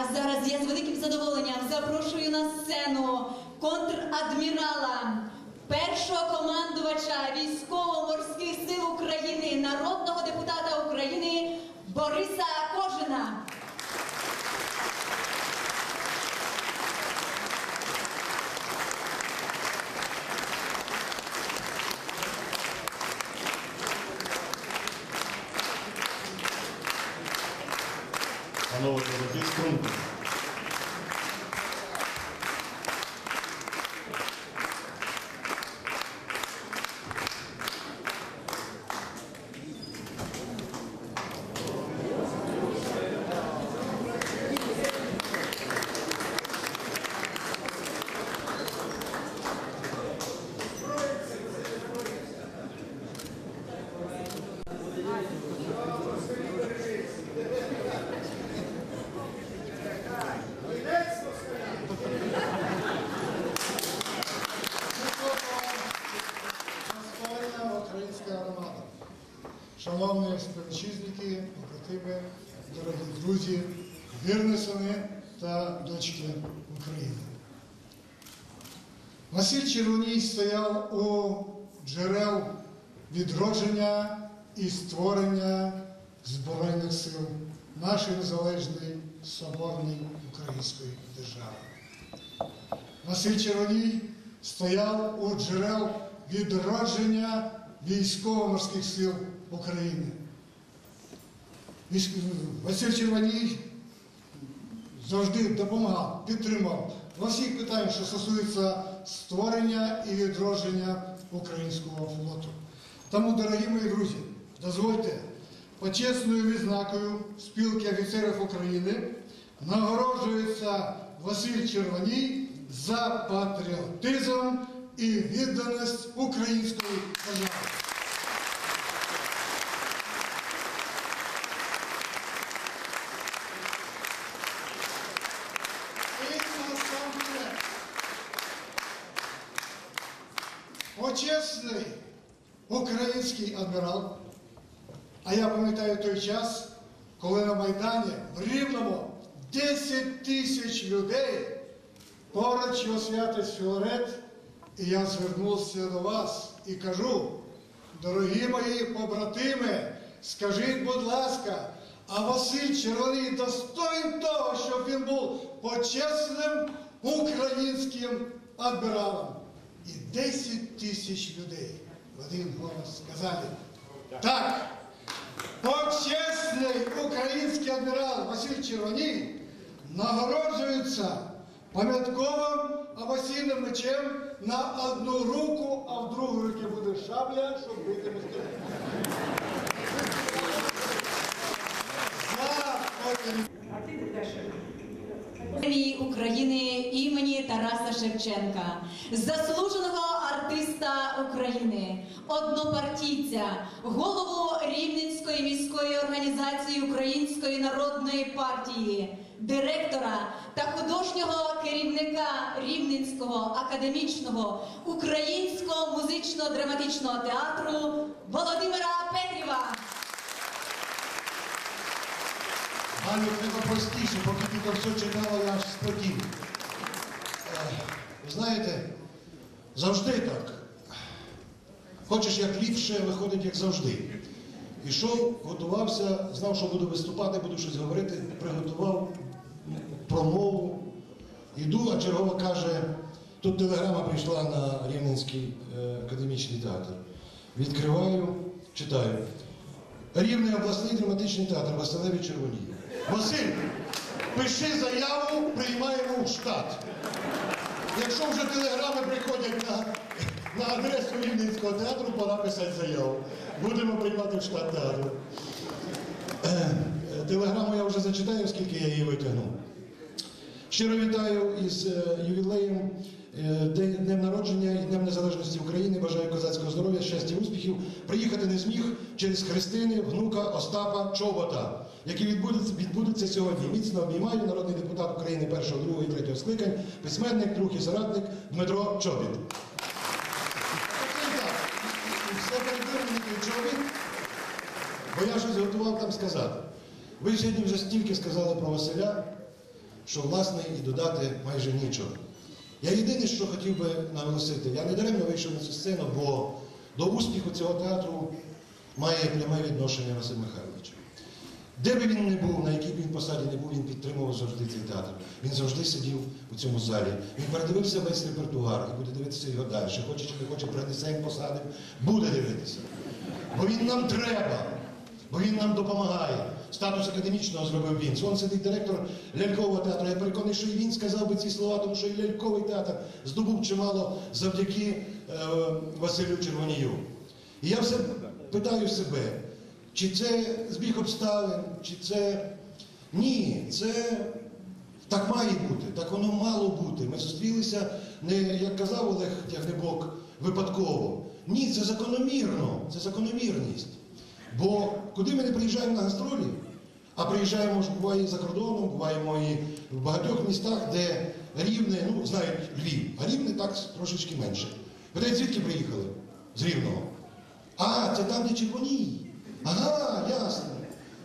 А зараз я з великим задоволенням запрошую на сцену контрадмірала, першого командувача військово-морських сил України, народного депутата України Бориса Кожина. Дорогі друзі, вірні сини та дочки України. Василь Червоній стояв у джерел відродження і створення Збройних сил нашої незалежної соборної української держави. Василь Червоній стояв у джерел відродження військово-морських сил України. Василь Червоній завжди допомагав, підтримав во всіх питаннях, що стосуються створення і відродження українського флоту. Тому, дорогі мої друзі, дозвольте почесною відзнакою спілки офіцерів України нагороджується Василь Червоній за патріотизм і відданість української держави. І насамперед, Почесний український адмірал, а я пам'ятаю той час, коли на Майдані в Рівному 10 тисяч людей поруч його святість Філарет, і я звернувся до вас і кажу, дорогі мої побратими, скажіть, будь ласка, а Василь Червоний достоїн того, щоб він був почесним українським адміралом. І 10 тисяч людей в один голос сказали, так, почесний український адмірал Василь Червоній нагороджується пам'ятковим авасійним мечем на одну руку, а в другу руці буде шабля, щоб бити. Премії України імені Тараса Шевченка, заслуженого артиста України, однопартійця, голову Рівненської міської організації Української народної партії, директора та художнього керівника Рівненського академічного українського музично-драматичного театру Володимира Петріва. Галю, треба простіше, поки там все читала, я спотів. Е, Знаєте, завжди так. Хочеш як ліпше, виходить як завжди. Ішов, готувався, знав, що буду виступати, буду щось говорити, приготував промову. Іду, а чергова каже, тут телеграма прийшла на Рівненський е, академічний театр. Відкриваю, читаю. Рівний обласний драматичний театр Василеві Червоній. Василь, пиши заяву, приймаємо в штат. Якщо вже телеграми приходять на, на адресу Рівненського театру, пора писати заяву. Будемо приймати в штат театру. Е, е, Телеграму я вже зачитаю, оскільки я її витягнув. Щиро вітаю із е, ювілеєм, днем народження і Днем Незалежності України. Бажаю козацького успіхів. Приїхати не зміг через Христини, внука Остапа Чобота, які відбудуться, відбудуться сьогодні. Міцно обіймаю народний депутат України першого, другого і третього скликань, письменник, друг і соратник Дмитро Чобіт. Все передивлений Чобіт, бо я щось готував там сказати. Ви сьогодні вже стільки сказали про Василя. що власне і додати майже нічого. Я єдине, що хотів би наголосити, я не даремно вийшов на цю сцену, бо до успіху цього театру має пряме відношення Василь Михайлович. Де би він не був, на якій б він посаді не був, він підтримував завжди цей театр. Він завжди сидів у цьому залі. Він передивився весь репертуар і буде дивитися його далі. Хоче чи не хоче, принесемо, посадимо, буде дивитися. Бо він нам треба, бо він нам допомагає. Статус академічного зробив він. Вон сидить директор лялькового театру. Я переконаний, що і він сказав би ці слова, тому що і ляльковий театр здобув чимало завдяки Василю Червонію. І я все питаю себе, чи це збіг обставин, чи це. Ні, це так має бути, так воно мало бути. Ми зустрілися не, як казав Олег Тягнебок, випадково. Ні, це закономірно, це закономірність. Бо куди ми не приїжджаємо на гастролі, а приїжджаємо буває за кордоном, буваємо і в багатьох містах, де рівне, ну, знають Львів, а рівне так трошечки менше. Питають, звідки приїхали? З Рівного. А, це там, де Червоній. Ага, ясно.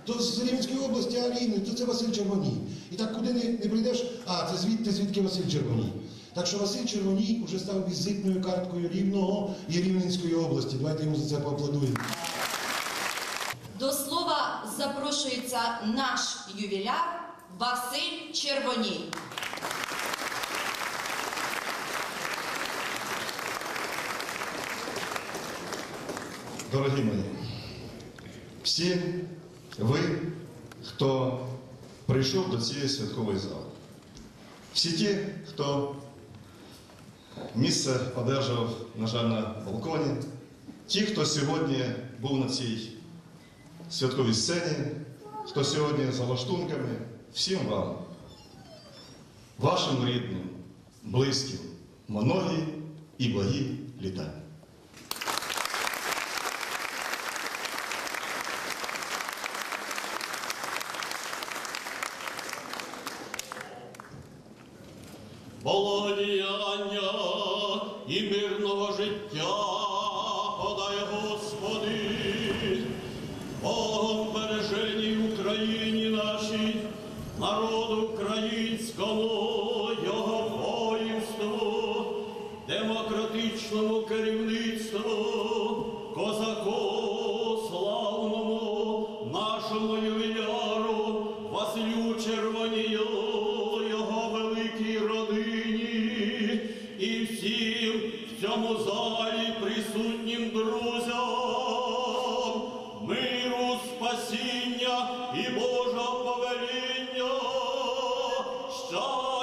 То з Рівненської області, а Рівне, то це Василь Червоній. І так куди не, не прийдеш, а це звідти, звідки Василь Червоній. Так що Василь Червоній вже став візитною карткою Рівного і Рівненської області. Давайте йому за це поаплодуємо. До слова запрошується наш ювіляр Василь Червоній. Дорогі мої, всі ви, хто прийшов до цієї святкової зали, всі ті, хто місце одержав, на жаль, на балконі, ті, хто сьогодні був на цій святковій сцені, хто сьогодні за лаштунками, всім вам, вашим рідним, близьким, многі і благі літа. Народу українського, його воїнству, демократичному керівництву, козаку славному, нашому Stop!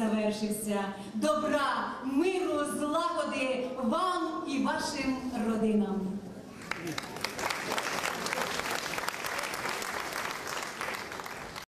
Завершився. Добра, миру, злагоди вам і вашим родинам.